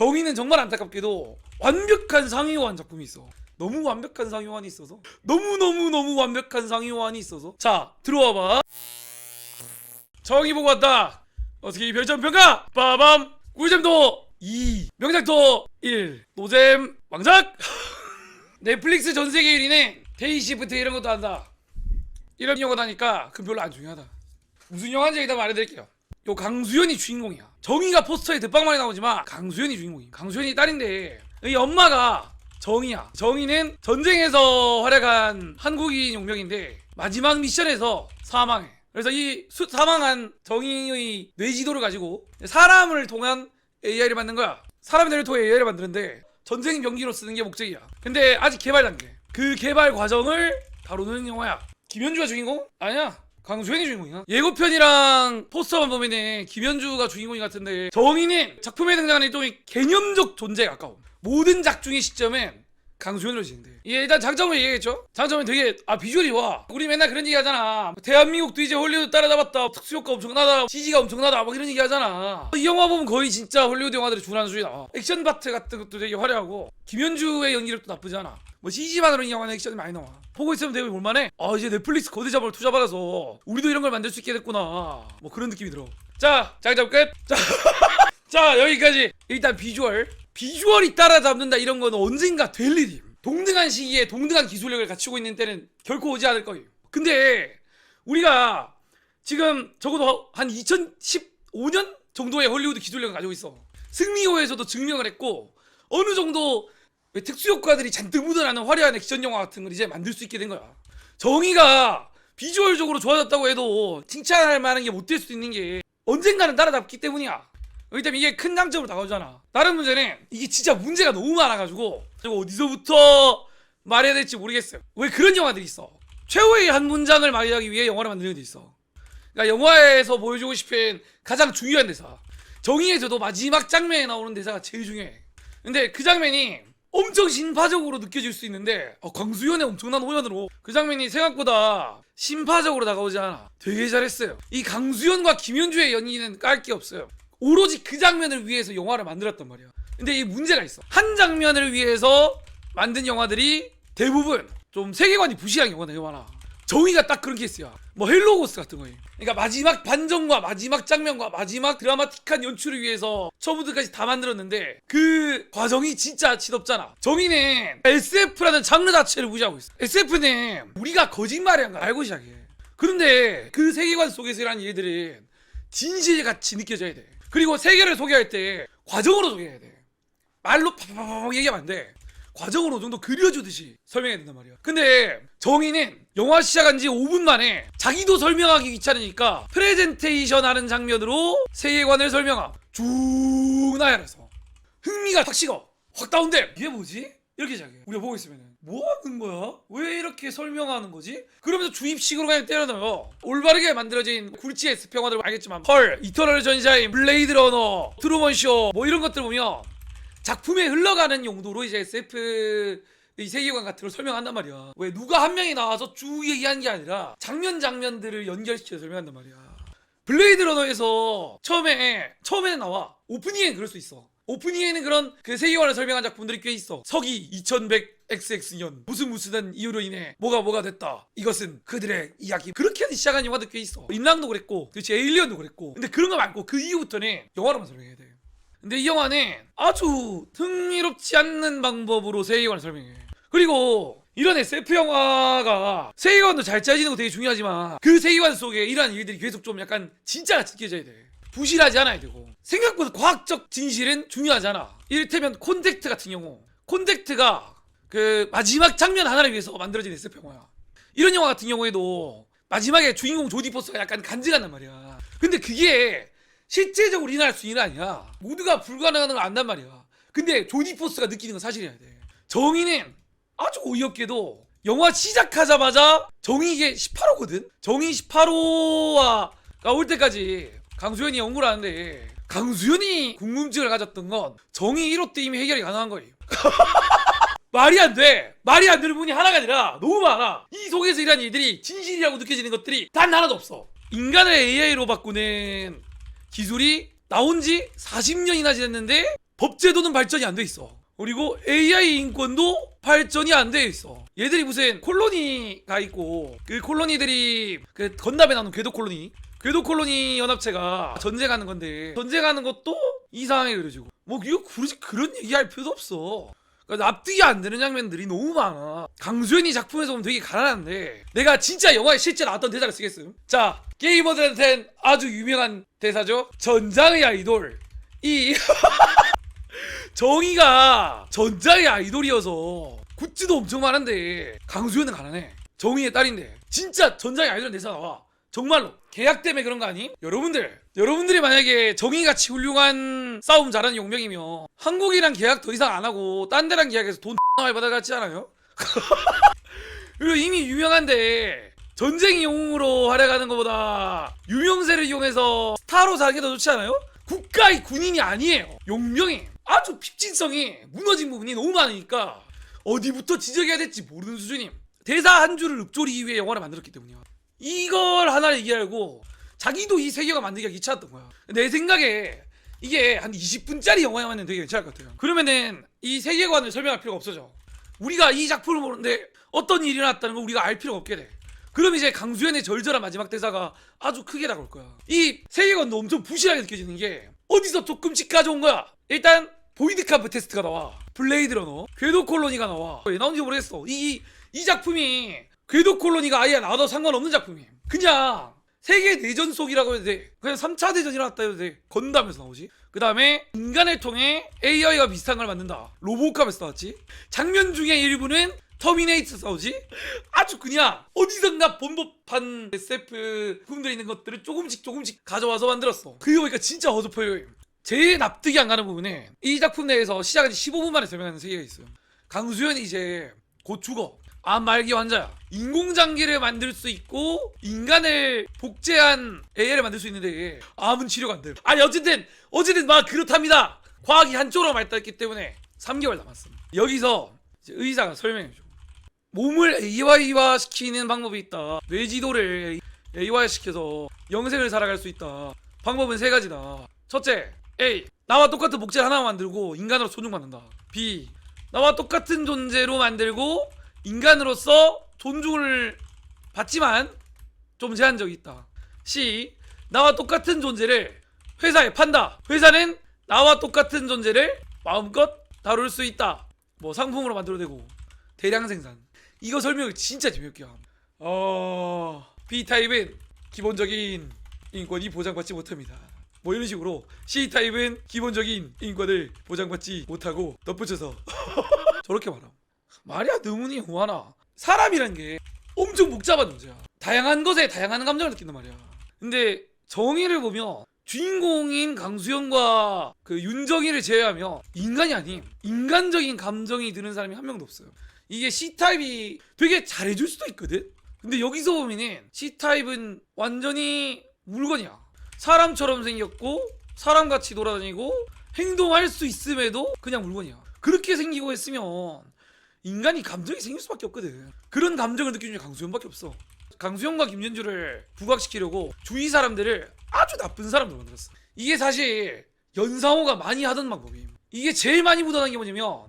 정의는 정말 안타깝게도 완벽한 상위호환 작품이 있어. 너무 완벽한 상위호환이 있어서 너무 너무 너무 완벽한 상위호환이 있어서 자 들어와봐. 정의 보고 왔다. 어떻게 이 별점 평가? 빠밤 꿀잼도 2 명작도 1 노잼 왕작 넷플릭스 전 세계 1위네 데이시프트 이런 것도 한다. 이런 영화다니까 그건 별로 안 중요하다. 무슨 영화인지 일단 말해드릴게요. 요 강수연이 주인공이야. 정의가 포스터에 많이 나오지만 강수연이 주인공이야. 강수연이 딸인데 이 엄마가 정의야. 정의는 전쟁에서 활약한 한국인 용병인데 마지막 미션에서 사망해. 그래서 이 수- 사망한 정의의 뇌지도를 가지고 사람을 통한 AI를 만든 거야. 사람들을 통해 AI를 만드는데 전쟁 병기로 쓰는 게 목적이야. 근데 아직 개발 단계. 그 개발 과정을 다루는 영화야. 김현주가 주인공? 아니야. 강수현이 주인공이야. 예고편이랑 포스터만 보면은 김현주가 주인공이 같은데 정의는 작품에 등장하는 일종의 개념적 존재에 가까워. 모든 작중의 시점엔 강수현으로 진행돼. 이게 일단 장점을 얘기했죠. 장점은 되게 아 비주얼이 와. 우리 맨날 그런 얘기 하잖아. 대한민국도 이제 헐리우드 따라잡았다. 특수 효과 엄청나다. CG가 엄청나다. 뭐 이런 얘기 하잖아. 이 영화 보면 거의 진짜 헐리우드 영화들의 준한수이 나와. 액션 파트 같은 것도 되게 화려하고 김현주의 연기력도 나쁘지 않아. 뭐 CG만으로 이 영화는 액션이 많이 나와. 보고 있으면 되게 볼만해. 아 이제 넷플릭스 거대 자본을 투자 받아서 우리도 이런 걸 만들 수 있게 됐구나. 뭐 그런 느낌이 들어. 자 장점 끝. 자, 자 여기까지. 일단 비주얼. 비주얼이 따라잡는다 이런 거는 언젠가 될 일임. 동등한 시기에 동등한 기술력을 갖추고 있는 때는 결코 오지 않을 거예요. 근데 우리가 지금 적어도 한 2015년 정도의 헐리우드 기술력을 가지고 있어. 승리호에서도 증명을 했고 어느 정도 왜 특수 효과들이 잔뜩 묻어나는 화려한 액션 영화 같은 걸 이제 만들 수 있게 된 거야. 정의가 비주얼적으로 좋아졌다고 해도 칭찬할 만한 게 못 될 수도 있는 게 언젠가는 따라잡기 때문이야. 그렇기 이게 큰 장점으로 다가오잖아. 다른 문제는 이게 진짜 문제가 너무 많아가지고 이거 어디서부터 말해야 될지 모르겠어요. 왜 그런 영화들이 있어? 최후의 한 문장을 말하기 위해 영화를 만드는 데 있어. 그러니까 영화에서 보여주고 싶은 가장 중요한 대사. 정의에서도 마지막 장면에 나오는 대사가 제일 중요해. 근데 그 장면이 엄청 신파적으로 느껴질 수 있는데 어, 광수연의 엄청난 호연으로 그 장면이 생각보다 신파적으로 다가오지 않아. 되게 잘했어요. 이 강수연과 김현주의 연기는 깔 게 없어요. 오로지 그 장면을 위해서 영화를 만들었단 말이야. 근데 이 문제가 있어. 한 장면을 위해서 만든 영화들이 대부분 좀 세계관이 부실한 되게 많아. 정의가 딱 그런 케이스야. 뭐 헬로고스 같은 거예요. 그러니까 마지막 반전과 마지막 장면과 마지막 드라마틱한 연출을 위해서 처음부터까지 다 만들었는데 그 과정이 진짜 지덥잖아. 정의는 SF라는 장르 자체를 무시하고 있어. SF는 우리가 거짓말이란 걸 알고 시작해. 그런데 그 세계관 속에서 일하는 일들은 진실같이 느껴져야 돼. 그리고 세계를 소개할 때 과정으로 소개해야 돼. 말로 팍팍팍 얘기하면 안 돼. 과정으로 어느 정도 그려주듯이 설명해야 된단 말이야. 근데 정의는 영화 시작한 지 5분 만에 자기도 설명하기 귀찮으니까 프레젠테이션 하는 장면으로 세계관을 설명함. 쭉 나열해서 흥미가 확 식어. 확 다운돼. 이게 뭐지? 이렇게 시작해. 우리가 보고 있으면 뭐 하는 거야? 왜 이렇게 설명하는 거지? 그러면서 주입식으로 그냥 때려넣어요. 올바르게 만들어진 굴지의 스평화들 알겠지만 헐, 이터널 전샤인, 블레이드 러너, 트루먼 쇼 뭐 이런 것들 보면 작품에 흘러가는 용도로 이제 SF 이 세계관 같은 걸 설명한단 말이야. 왜 누가 한 명이 나와서 쭉 얘기하는 게 아니라 장면 장면들을 연결시켜 서 설명한단 말이야. 블레이드 러너에서 처음에 처음에는 나와 오프닝엔 그럴 수 있어. 오프닝에는 그런 그 세계관을 설명한 작품들이 꽤 있어. 서기 2100 XX년 무슨 무슨 이유로 인해 뭐가 뭐가 됐다. 이것은 그들의 이야기. 그렇게 시작한 영화도 꽤 있어. 인랑도 그랬고, 그렇지 에일리언도 그랬고. 근데 그런 거 말고 그 이후부터는 영화로만 설명해야 돼. 근데 이 영화는 아주 흥미롭지 않는 방법으로 세계관을 설명해. 그리고 이런 SF 영화가 세계관도 잘 짜지는 거 되게 중요하지만 그 세계관 속에 이러한 일들이 계속 좀 약간 진짜같이 느껴져야 돼. 부실하지 않아야 되고 생각보다 과학적 진실은 중요하지 않아. 이를테면 콘택트 같은 경우 콘택트가 그 마지막 장면 하나를 위해서 만들어진 SF 영화야. 이런 영화 같은 경우에도 마지막에 주인공 조디 포스가 약간 간직한단 말이야. 근데 그게 실제적으로 일어날 수 있는 일 아니야. 모두가 불가능한 걸 안단 말이야. 근데 조디 포스가 느끼는 건 사실이어야 돼. 정의는 아주 어이없게도 영화 시작하자마자 정의 이게 18호거든? 정의 18호가 올 때까지 강수현이 연구를 하는데 강수현이 궁금증을 가졌던 건 정의 1호 때 이미 해결이 가능한 거예요. 말이 안 돼. 말이 안 되는 부분이 하나가 아니라 너무 많아. 이 속에서 일하는 일들이 진실이라고 느껴지는 것들이 단 하나도 없어. 인간을 AI로 바꾸는 기술이 나온 지 40년이나 지났는데 법제도는 발전이 안 돼 있어. 그리고 AI 인권도 발전이 안 돼 있어. 얘들이 무슨 콜로니가 있고 그 콜로니들이 그 건담에 나오는 궤도 콜로니 궤도 콜로니 연합체가 전쟁하는 건데 전쟁하는 것도 이상하게 그려지고 뭐 이거 굳이 그런 얘기할 필요도 없어. 그러니까 납득이 안 되는 장면들이 너무 많아. 강수현이 작품에서 보면 되게 가난한데 내가 진짜 영화에 실제 나왔던 대사를 쓰겠음. 자 게이머들한텐 아주 유명한 대사죠. 전장의 아이돌 이 정의가 전장의 아이돌이어서 굿즈도 엄청 많은데 강수현은 가난해. 정의의 딸인데 진짜 전장의 아이돌 대사 나와. 정말로 계약 때문에 그런 거 아니? 여러분들 여러분들이 만약에 정의같이 훌륭한 싸움 잘하는 용병이면 한국이랑 계약 더 이상 안 하고 딴 데랑 계약해서 돈 많이 받아갔지 않아요? 그리고 이미 유명한데 전쟁용으로 활약하는 것보다 유명세를 이용해서 스타로 사는 게 더 좋지 않아요? 국가의 군인이 아니에요 용병이 아주 핍진성이 무너진 부분이 너무 많으니까 어디부터 지적해야 될지 모르는 수준임 대사 한 줄을 읊조리기 위해 영화를 만들었기 때문이야 이걸 하나를 얘기하고 자기도 이 세계가 만들기가 귀찮았던 거야. 내 생각에 이게 한 20분짜리 영화야만 되게 괜찮을 것 같아요. 그러면은 이 세계관을 설명할 필요가 없어져. 우리가 이 작품을 보는데 어떤 일이 일어났다는 걸 우리가 알 필요가 없게 돼. 그럼 이제 강수현의 절절한 마지막 대사가 아주 크게 나올 거야. 이 세계관도 엄청 부실하게 느껴지는 게 어디서 조금씩 가져온 거야? 일단 보이드 카프 테스트가 나와. 블레이드 러너 궤도 콜로니가 나와. 왜 나온지 모르겠어. 이, 이 작품이 궤도 콜로니가 아예 나와도 상관없는 작품이에요. 그냥 세계 내전 속이라고 해도 돼. 그냥 3차 대전이 일어났다 해도 돼. 건담에서 나오지. 그 다음에 인간을 통해 AI가 비슷한 걸 만든다. 로보캅에서 나왔지. 장면 중에 일부는 터미네이터 싸우지. 아주 그냥 어디선가 본 법한 SF 품들에 있는 것들을 조금씩 조금씩 가져와서 만들었어. 그거 보니까 진짜 어설퍼요. 제일 납득이 안 가는 부분은 이 작품 내에서 시작한 지 15분 만에 설명하는 세계가 있어요. 강수현이 이제 곧 죽어 암 말기 환자야 인공장기를 만들 수 있고 인간을 복제한 AI를 만들 수 있는데 암은 치료가 안 돼요. 아니 어쨌든 어쨌든 막 그렇답니다. 과학이 한쪽으로 발달했기 때문에 3개월 남았습니다. 여기서 의사가 설명해줘 몸을 AI화 시키는 방법이 있다. 뇌지도를 AI화 시켜서 영생을 살아갈 수 있다. 방법은 세 가지다. 첫째 A 나와 똑같은 목재 하나 만들고 인간으로 존중받는다. B 나와 똑같은 존재로 만들고 인간으로서 존중을 받지만 좀 제한적이 있다. C. 나와 똑같은 존재를 회사에 판다. 회사는 나와 똑같은 존재를 마음껏 다룰 수 있다. 뭐 상품으로 만들어내고 대량 생산. 이거 설명을 진짜 재미없게 함. 어... B 타입은 기본적인 인권이 보장받지 못합니다. 뭐 이런 식으로 C 타입은 기본적인 인권을 보장받지 못하고 덧붙여서 저렇게 말함. 말이야 너무니 후하나. 사람이란 게 엄청 복잡한 존재야. 다양한 것에 다양한 감정을 느낀단 말이야. 근데 정의를 보면 주인공인 강수영과 그 윤정이를 제외하면 인간이 아님 인간적인 감정이 드는 사람이 한 명도 없어요. 이게 C타입이 되게 잘해줄 수도 있거든? 근데 여기서 보면은 C타입은 완전히 물건이야. 사람처럼 생겼고 사람같이 돌아다니고 행동할 수 있음에도 그냥 물건이야. 그렇게 생기고 했으면 인간이 감정이 생길 수밖에 없거든. 그런 감정을 느끼는 게 강수현밖에 없어. 강수현과 김연주를 부각시키려고 주위 사람들을 아주 나쁜 사람으로 만들었어. 이게 사실 연상호가 많이 하던 방법임. 이게 제일 많이 묻어난 게 뭐냐면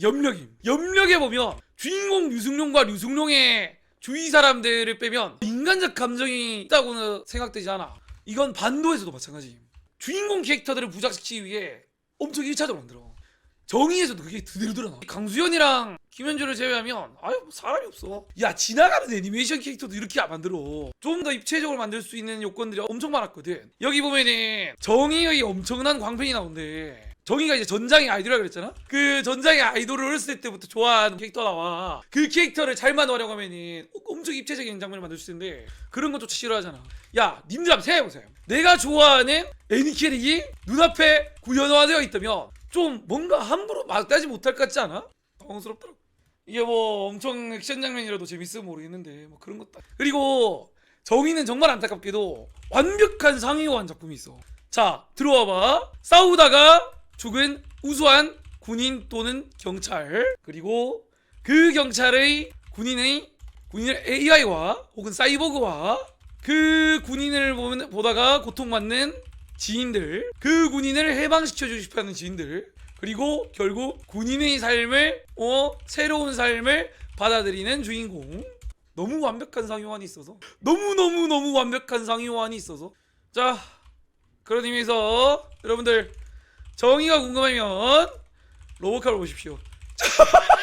염력임. 염력에 보면 주인공 류승룡과 류승룡의 주위 사람들을 빼면 인간적 감정이 있다고는 생각되지 않아. 이건 반도에서도 마찬가지임. 주인공 캐릭터들을 부각시키기 위해 엄청 1차적으로 만들어. 정의에서도 그게 그대로 드러나. 강수현이랑 김현주를 제외하면 아유 뭐 사람이 없어. 야 지나가는 애니메이션 캐릭터도 이렇게 안 만들어. 좀 더 입체적으로 만들 수 있는 요건들이 엄청 많았거든. 여기 보면은 정의의 엄청난 광팬이 나오는데 정의가 이제 전장의 아이돌이라 그랬잖아? 그 전장의 아이돌을 어렸을 때부터 좋아하는 캐릭터 나와. 그 캐릭터를 잘 만들려고 하면은 엄청 입체적인 장면을 만들 수 있는데 그런 것조차 싫어하잖아. 야, 님들 한번 생각해보세요. 내가 좋아하는 애니 캐릭이 눈앞에 구현화되어 있다면 좀 뭔가 함부로 막다지 못할 것 같지 않아? 당황스럽더라고. 이게 뭐 엄청 액션 장면이라도 재밌으면 모르겠는데 뭐 그런 것도. 그리고 정의는 정말 안타깝게도 완벽한 상위호환 작품이 있어. 자 들어와봐. 싸우다가 죽은 우수한 군인 또는 경찰 그리고 그 경찰의 군인의 군인을 AI와 혹은 사이보그와 그 군인을 보면, 보다가 고통받는 지인들 그 군인을 해방시켜 주고 싶어 하는 지인들 그리고 결국 군인의 삶을 어 새로운 삶을 받아들이는 주인공. 너무 완벽한 상위환이 있어서. 너무 너무 너무 완벽한 상위환이 있어서. 자 그런 의미에서 여러분들 정의가 궁금하면 로보카를 보십시오